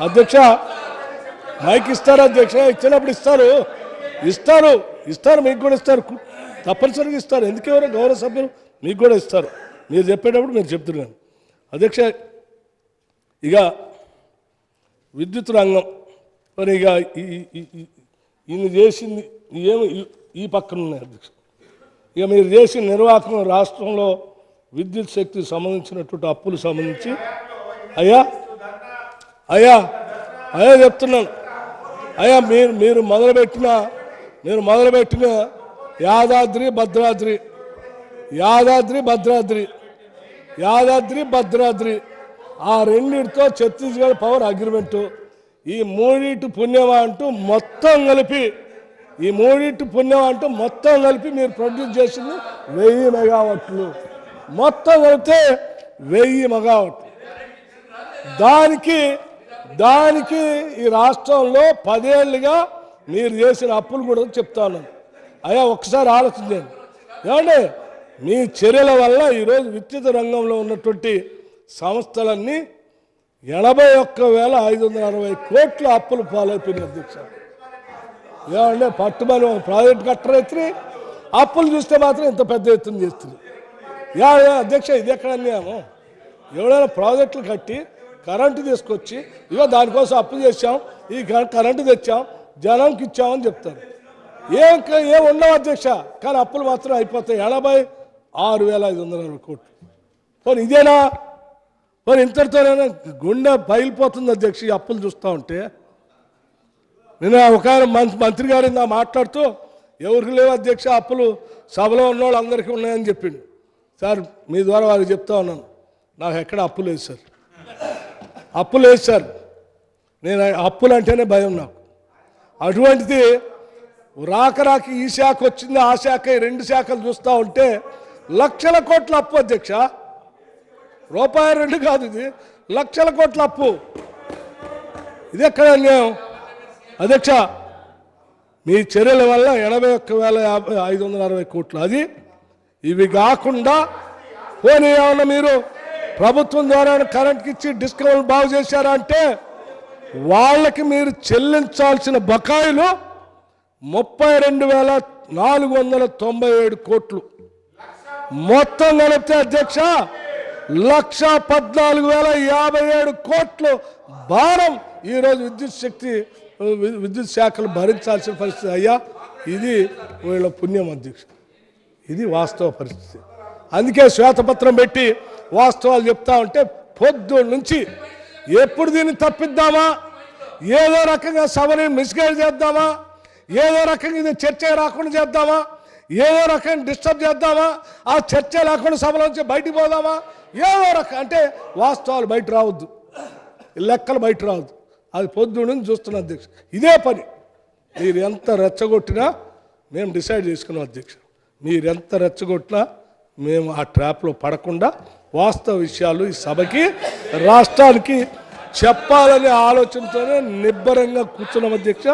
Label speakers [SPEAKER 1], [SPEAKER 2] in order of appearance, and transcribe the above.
[SPEAKER 1] అధ్యక్ష మైక్ ఇస్తారు అధ్యక్ష ఇచ్చినప్పుడు ఇస్తారు. ఇస్తారు ఇస్తారు మీకు కూడా ఇస్తారు. తప్పనిసరిగా ఇస్తారు. ఎందుకు ఎవరో? గౌరవ సభ్యులు మీకు కూడా ఇస్తారు. మీరు చెప్పేటప్పుడు మీరు చెప్తున్నాను. అధ్యక్ష ఇక విద్యుత్ రంగం మరి ఇక ఈ- ఈయన చేసింది ఏమి? ఈ- ఈ పక్కన ఉన్నాయి అధ్యక్ష. ఇక మీరు చేసిన నిర్వాహకం రాష్ట్రంలో విద్యుత్ శక్తికి సంబంధించినటువంటి అప్పులు సంబంధించి అయ్యా అయ్యా అయ్యా చెప్తున్నాను. అయ్యా మీరు మీరు మొదలుపెట్టిన మీరు మొదలుపెట్టిన యాదాద్రి భద్రాద్రి. యాదాద్రి భద్రాద్రి. యాదాద్రి భద్రాద్రి. ఆ రెండింటితో ఛత్తీస్గఢ్ పవర్ అగ్రిమెంటు. ఈ మూడింటి పుణ్యమా అంటూ మొత్తం కలిపి ఈ మూడింటి పుణ్యం అంటూ మొత్తం కలిపి మీరు ప్రొడ్యూస్ చేసింది వెయ్యి మెగావాట్లు. మొత్తం కలిపితే వెయ్యి మెగావాట్లు. దానికి దానికి ఈ రాష్ట్రంలో పదేళ్ళుగా మీరు చేసిన అప్పులు కూడా చెప్తాను. అయ్యా ఒక్కసారి ఆలోచించండి. ఏమండి? మీ చర్యల వల్ల ఈరోజు విద్యుత్ రంగంలో ఉన్నటువంటి సంస్థలన్నీ ఎనభై ఒక్క వేల ఐదు వందల అరవై కోట్ల అప్పులు పాలైపోయినాయి అధ్యక్ష. ఏమంటే పట్టుమని ఒక ప్రాజెక్ట్ కట్టరైతే అప్పులు చూస్తే మాత్రం ఇంత పెద్ద ఎత్తున చేస్తుంది యా అధ్యక్ష ఇది ఎక్కడ అన్యాయము ఎవడైనా ప్రాజెక్టులు కట్టి కరెంటు తీసుకొచ్చి ఇగో దానికోసం అప్పు చేసాం ఈ కరెంటు తెచ్చాం జనంకి ఇచ్చామని చెప్తారు. ఏం ఏం ఉండవు అధ్యక్ష? కానీ అప్పులు మాత్రం అయిపోతాయి. ఎనభై ఆరు వేల ఐదు వందల అరవై కోట్లు. పోనీ ఇదేనా? మరి ఇంతటితోనైనా గుండె బయలుపోతుంది అధ్యక్ష ఈ అప్పులు చూస్తూ ఉంటే. నేను ఒక మంత్రి మంత్రి గారు నా మాట్లాడుతూ ఎవరికి లేవు అధ్యక్ష అప్పులు సభలో ఉన్నవాళ్ళు అందరికీ ఉన్నాయని చెప్పిండు. సార్ మీ ద్వారా వారికి చెప్తా ఉన్నాను. నాకు ఎక్కడ అప్పు లేదు సార్. అప్పు లేదు సార్ నేను అప్పులు అంటేనే భయం నాకు. అటువంటిది రాక రాకి ఈ శాఖ వచ్చింది ఆ శాఖ ఈ రెండు శాఖలు చూస్తూ ఉంటే లక్షల కోట్ల అప్పు అధ్యక్ష. రూపాయి రెండు కాదు ఇది లక్షల కోట్ల అప్పు. ఇది ఎక్కడ అన్యాయం? అధ్యక్ష మీ చర్యల వల్ల ఎనభై ఒక్క వేల యాభై ఐదు వందల అరవై కోట్లు. అది ఇవి కాకుండా పోనీ ఏమన్నా మీరు. ప్రభుత్వం ద్వారా కరెంట్కి ఇచ్చి డిస్కౌంట్ బాగు చేశారా అంటే వాళ్ళకి మీరు చెల్లించాల్సిన బకాయిలు ముప్పై రెండు వేల నాలుగు వందల తొంభై ఏడు కోట్లు. మొత్తం కలిపితే అధ్యక్ష లక్ష పద్నాలుగు వేల యాభై ఏడు కోట్లు భారం. ఈరోజు విద్యుత్ శక్తి విద్యుత్ శాఖలు భరించాల్సిన పరిస్థితి అయ్యా. ఇది వీళ్ళ పుణ్యం అధ్యక్ష. ఇది వాస్తవ పరిస్థితి. అందుకే శ్వేతపత్రం పెట్టి వాస్తవాలు చెప్తా ఉంటే పొద్దు నుంచి ఎప్పుడు దీన్ని తప్పిద్దామా? ఏదో రకంగా సభని మిస్గైడ్ చేద్దామా? ఏదో రకంగా ఇది చర్చ రాకుండా చేద్దామా? ఏదో రకంగా డిస్టర్బ్ చేద్దామా? ఆ చర్చ లేకుండా సభలోంచి బయటికి పోదామా? ఏదో రకం అంటే వాస్తవాలు బయట రావద్దు. లెక్కలు బయట రావద్దు. అది పొద్దు నుంచి చూస్తున్నా అధ్యక్ష. ఇదే పని. మీరు ఎంత రెచ్చగొట్టినా మేము డిసైడ్ చేసుకున్నాం అధ్యక్ష. మీరు ఎంత రెచ్చగొట్టినా మేము ఆ ట్రాప్లో పడకుండా వాస్తవ విషయాలు ఈ సభకి రాష్ట్రానికి చెప్పాలనే ఆలోచనతోనే నిబ్బరంగా కూర్చున్నాం అధ్యక్ష.